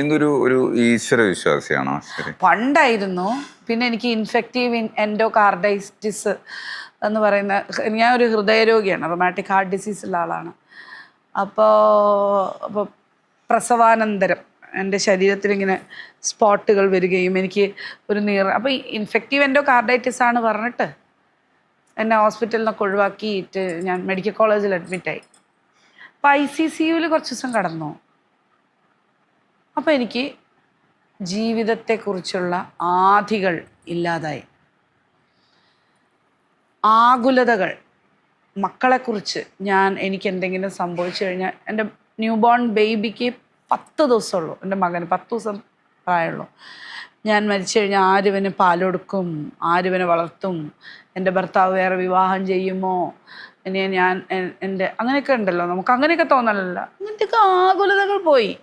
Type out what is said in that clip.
എന്തൊരു ഒരു ഈശ്വര വിശ്വാസിയാണോ പണ്ടായിരുന്നു. പിന്നെ എനിക്ക് ഇൻഫെക്റ്റീവ് എൻഡോകാർഡൈറ്റിസ് എന്ന് പറയുന്ന ഞാൻ ഒരു ഹൃദയരോഗിയാണ് റൊമാറ്റിക് ഹാർട്ട് ഡിസീസ് ഉള്ള ആളാണ്. അപ്പോൾ അപ്പോൾ പ്രസവാനന്തരം എന്റെ ശരീരത്തിൽ ഇങ്ങനെ സ്പോട്ടുകൾ വരികയും എനിക്ക് ഒരു നീർ അപ്പോൾ ഇൻഫെക്റ്റീവ് എൻഡോകാർഡൈറ്റിസ് ആണ് പറഞ്ഞിട്ട് എന്നെ ഹോസ്പിറ്റലിൽ നിന്നൊക്കെ ഒഴിവാക്കിയിട്ട് ഞാൻ മെഡിക്കൽ കോളേജിൽ അഡ്മിറ്റായി. അപ്പോൾ ഐ സി സി യുവിൽ കുറച്ച് ദിവസം കടന്നു. അപ്പോൾ എനിക്ക് ജീവിതത്തെക്കുറിച്ചുള്ള ആധികൾ ഇല്ലാതായി. ആകുലതകൾ മക്കളെക്കുറിച്ച് ഞാൻ എനിക്ക് എന്തെങ്കിലും സംഭവിച്ചു കഴിഞ്ഞാൽ എന്റെ ന്യൂ ബോൺ ബേബിക്ക് പത്ത് ദിവസമുള്ളൂ എന്റെ മകന് പത്ത് ദിവസം പ്രായമുള്ളൂ. ഞാൻ മരിച്ചു കഴിഞ്ഞാൽ ആരുവന് പാലൊടുക്കും ആരുവനെ വളർത്തും എന്റെ ഭർത്താവ് വേറെ വിവാഹം ചെയ്യുമോ ഇനി ഞാൻ എന്റെ അങ്ങനെയൊക്കെ ഉണ്ടല്ലോ. നമുക്ക് അങ്ങനെയൊക്കെ തോന്നലല്ല. അങ്ങനത്തെയൊക്കെ ആകുലതകൾ പോയി.